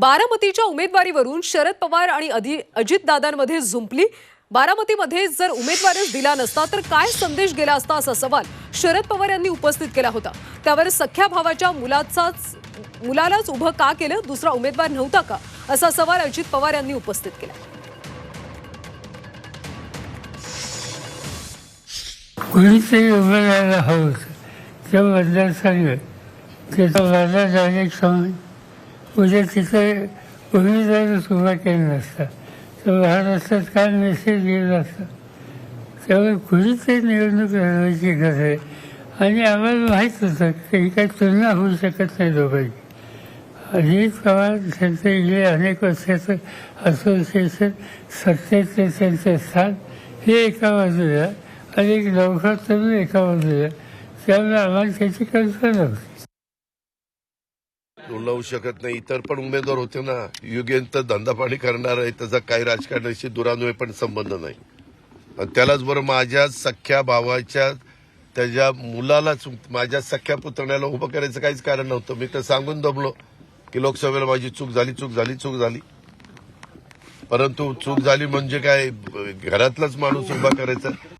बारामतीच्या उमेदवारीवरून शरद पवार आणि अधि अजितदादांमध्ये झुंपली. बारामतीमध्ये जर उमेदवारच दिला नसता तर काय संदेश गेला असता असा सवाल शरद पवार यांनी उपस्थित केला होता. त्यावर सख्या भावाच्या मुलाचाच मुलालाच उभं का केलं दुसरा उमेदवार नव्हता का असा सवाल अजित पवार यांनी उपस्थित केला. कुणीतरी उभं राहायला हवं. होतं त्या मतदारसंघ त्याचा माझा जागेक म्हणजे तिथे उमेदवारच उभा केलं नसतं. तर महाराष्ट्रात काय मेसेज गेला असता. त्यामुळे ते निवडणूक लढवायची गरज आहे. आणि आम्हाला माहीत होतं की काही तुलना होऊ शकत नाही दोघांची. अजित पवार त्यांचे इकडे अनेक वर्षाचं असोसिएशन सत्तेचे त्यांचे स्थान हे एका बाजूला आणि एक लवकर तरुण एका बाजूला. त्यामुळे आम्हाला त्याची कल्पना होती. लावू शकत नाही. इतर पण उमेदवार होते ना. युगेंत धंदा पाणी करणार आहे. त्याचा काही राजकारणाशी दुरान्वय पण संबंध नाही. आणि त्यालाच बरं माझ्या सख्या भावाच्या त्याच्या मुलालाच माझ्या सख्या पुतण्याला उभं करायचं काहीच कारण नव्हतं. मी तर सांगून दमलो की लोकसभेला माझी चूक झाली चूक झाली चूक झाली. परंतु चूक झाली म्हणजे काय? घरातलाच माणूस उभा करायचा.